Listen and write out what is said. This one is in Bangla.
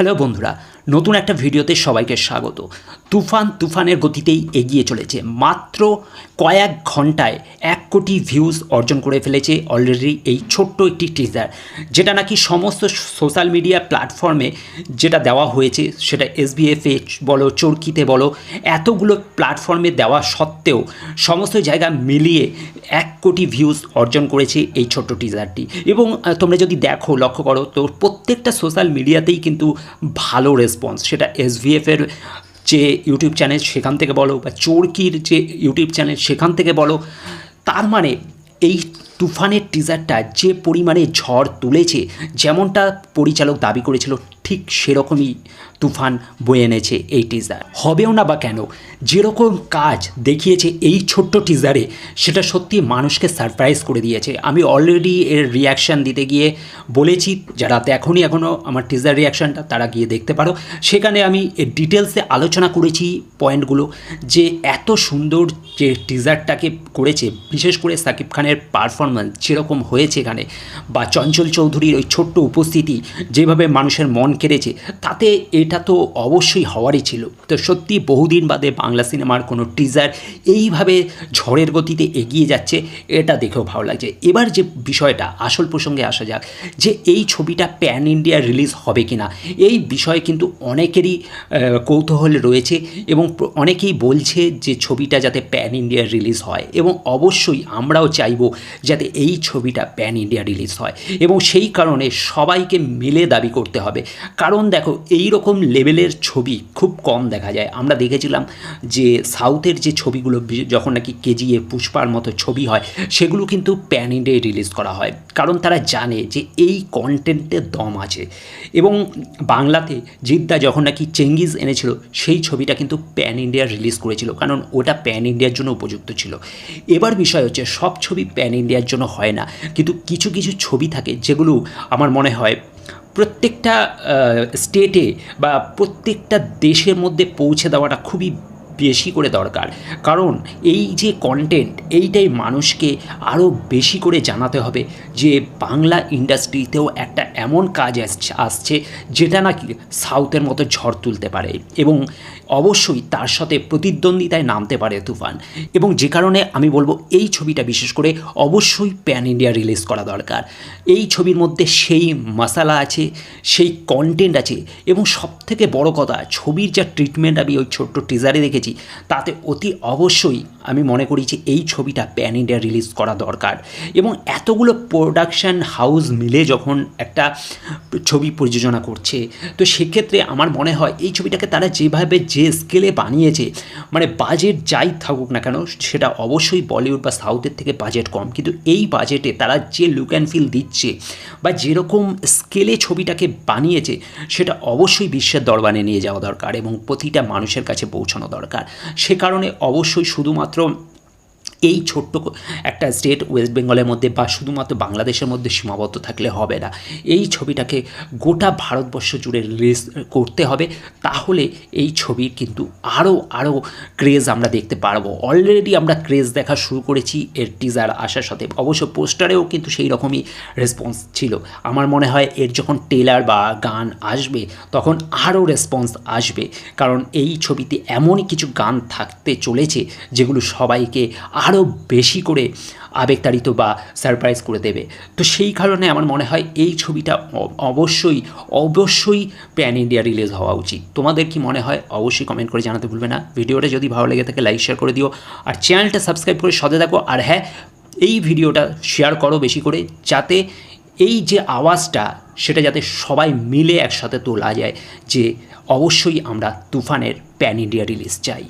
হ্যালো বন্ধুরা নতুন একটা ভিডিওতে সবাইকে স্বাগত। তুফান তুফানের গতিতেই এগিয়ে চলেছে। মাত্র কয়েক ঘন্টায় এক কোটি ভিউজ অর্জন করে ফেলেছে অলরেডি এই ছোট্ট একটি টিজার যেটা নাকি সমস্ত সোশ্যাল মিডিয়া প্ল্যাটফর্মে যেটা দেওয়া হয়েছে, সেটা এসবিএফে বলো, চরকিতে বলো, এতগুলো প্ল্যাটফর্মে দেওয়া সত্ত্বেও সমস্ত জায়গা মিলিয়ে এক কোটি ভিউজ অর্জন করেছে এই ছোট্ট টিজারটি এবং তোমরা যদি দেখো, লক্ষ্য করো, তো প্রত্যেকটা সোশ্যাল মিডিয়াতেই কিন্তু ভালো রেসপন্স সেটা এসভিএফের যে ইউটিউব চ্যানেল সেখান থেকে বলো বা চোরকির যে ইউটিউব চ্যানেল সেখান থেকে বলো, তার মানে এই তুফানের টিজারটা যে পরিমাণে ঝড় তুলেছে, যেমনটা পরিচালক দাবি করেছিল, ঠিক সেরকমই তুফান বয়ে এনেছে এই টিজার হবেও না বা কেন, যেরকম কাজ দেখিয়েছে এই ছোট্ট টিজারে সেটা সত্যি মানুষকে সারপ্রাইজ করে দিয়েছে। আমি অলরেডি এর রিয়াকশান দিতে গিয়ে বলেছি, যারা দেখনি এখনও আমার টিজার রিয়াকশানটা তারা গিয়ে দেখতে পারো। সেখানে আমি এর ডিটেলসে আলোচনা করেছি পয়েন্টগুলো যে এত সুন্দর যে টিজারটাকে করেছে, বিশেষ করে সাকিব খানের পারফরমেন্স যেরকম হয়েছে এখানে, বা চঞ্চল চৌধুরীর ওই ছোট্ট উপস্থিতি যেভাবে মানুষের মন কেড়েছে, তাতে এটা তো অবশ্যই হওয়ারই ছিল। তো সত্যি বহুদিন বাদে বাংলা সিনেমার কোনো টিজার এইভাবে ঝড়ের গতিতে এগিয়ে যাচ্ছে, এটা দেখেও ভালো লাগছে। এবার যে বিষয়টা, আসল প্রসঙ্গে আসা যাক, যে এই ছবিটা প্যান ইন্ডিয়া রিলিজ হবে কি না এই বিষয়ে কিন্তু অনেকেরই কৌতূহল রয়েছে এবং অনেকেই বলছে যে ছবিটা যাতে প্যান ইন্ডিয়া রিলিজ হয় এবং অবশ্যই আমরাও চাইব যাতে এই ছবিটা প্যান ইন্ডিয়া রিলিজ হয়। এবং সেই কারণে সবাইকে মিলে দাবি করতে হবে। কারণ দেখো এই রকম লেভেলের ছবি খুব কম দেখা যায়। আমরা দেখেছিলাম যে সাউথের যে ছবিগুলো, যখন নাকি কেজিএ, পুষ্পার মতো ছবি হয়, সেগুলো কিন্তু প্যান ইন্ডিয়ায় রিলিজ করা হয়। কারণ তারা জানে যে এই কন্টেন্টের দম আছে। এবং বাংলাতে জিদ্দা যখন নাকি চেঙ্গিজ এনেছিল, সেই ছবিটা কিন্তু প্যান ইন্ডিয়া রিলিজ করেছিল। কারণ ওটা প্যান ইন্ডিয়ার জন্য উপযুক্ত ছিল। এবার বিষয় হচ্ছে, সব ছবি প্যান ইন্ডিয়ার জন্য হয় না। কিন্তু কিছু কিছু ছবি থাকে যেগুলো আমার মনে হয় প্রত্যেকটা স্টেটে বা প্রত্যেকটা দেশের মধ্যে পৌঁছে দেওয়াটা খুবই বেশি করে দরকার। কারণ এই যে কন্টেন্ট এইটাই মানুষকে আরও বেশি করে জানাতে হবে যে বাংলা ইন্ডাস্ট্রিতেও একটা এমন কাজ আসছে যেটা নাকি সাউথের মতো ঝড় তুলতে পারে এবং অবশ্যই তার সাথে প্রতিদ্বন্দ্বিতায় নামতে পারে তুফান। এবং যে কারণে আমি বলব এই ছবিটা বিশেষ করে অবশ্যই প্যান ইন্ডিয়া রিলিজ করা দরকার। এই ছবির মধ্যে সেই মশালা আছে, সেই কন্টেন্ট আছে এবং সবথেকে বড় কথা, ছবির যা ট্রিটমেন্ট আমি ওই ছোট্ট টিজারে দেখেছি তাতে অতি অবশ্যই আমি মনে করি যে এই ছবিটা প্যান ইন্ডিয়া রিলিজ করা দরকার। এবং এতগুলো প্রোডাকশান হাউস মিলে যখন একটা ছবি প্রযোজনা করছে, তো সেক্ষেত্রে আমার মনে হয় এই ছবিটাকে তারা যেভাবে যে স্কেলে বানিয়েছে মানে বাজেট যাই থাকুক না কেন, সেটা অবশ্যই বলিউড বা সাউথের থেকে বাজেট কম। কিন্তু এই বাজেটে তারা যে লুক অ্যান্ড ফিল দিচ্ছে বা যেরকম স্কেলে ছবিটাকে বানিয়েছে, সেটা অবশ্যই বিশ্বের দরবারে নিয়ে যাওয়া দরকার এবং প্রতিটা মানুষের কাছে পৌঁছানো দরকার। সে কারণে অবশ্যই শুধুমাত্র এই ছোট্ট একটা স্টেট ওয়েস্ট বেঙ্গলের মধ্যে বা শুধুমাত্র বাংলাদেশের মধ্যে সীমাবদ্ধ থাকলে হবে না। এই ছবিটাকে গোটা ভারতবর্ষ জুড়ে রিলিজ করতে হবে। তাহলে এই ছবির কিন্তু আরও আরও ক্রেজ আমরা দেখতে পারব। অলরেডি আমরা ক্রেজ দেখা শুরু করেছি এর টিজার আসার সাথে। অবশ্য পোস্টারেও কিন্তু সেই রকমই রেসপন্স ছিল। আমার মনে হয় এর যখন টেলার বা গান আসবে, তখন আরও রেসপন্স আসবে। কারণ এই ছবিতে এমনই কিছু গান থাকতে চলেছে, যেগুলো সবাইকে আরও বেশি করে আবেগতাড়িত বা সারপ্রাইজ করে দেবে। তো সেই কারণে আমার মনে হয় এই ছবিটা অবশ্যই অবশ্যই প্যান ইন্ডিয়া রিলিজ হওয়া উচিত। তোমাদের কি মনে হয়? অবশ্যই কমেন্ট করে জানাতে ভুলবে না। ভিডিওটা যদি ভালো লেগে থাকে লাইক শেয়ার করে দিও। আর চ্যানেলটা সাবস্ক্রাইব করে সদে থাকো। আর হ্যাঁ এই ভিডিওটা শেয়ার করো বেশি করে, যাতে এই যে আওয়াজটা, সেটা যাতে সবাই মিলে একসাথে তোলা যায় যে অবশ্যই আমরা তুফানের প্যান ইন্ডিয়া রিলিজ চাই।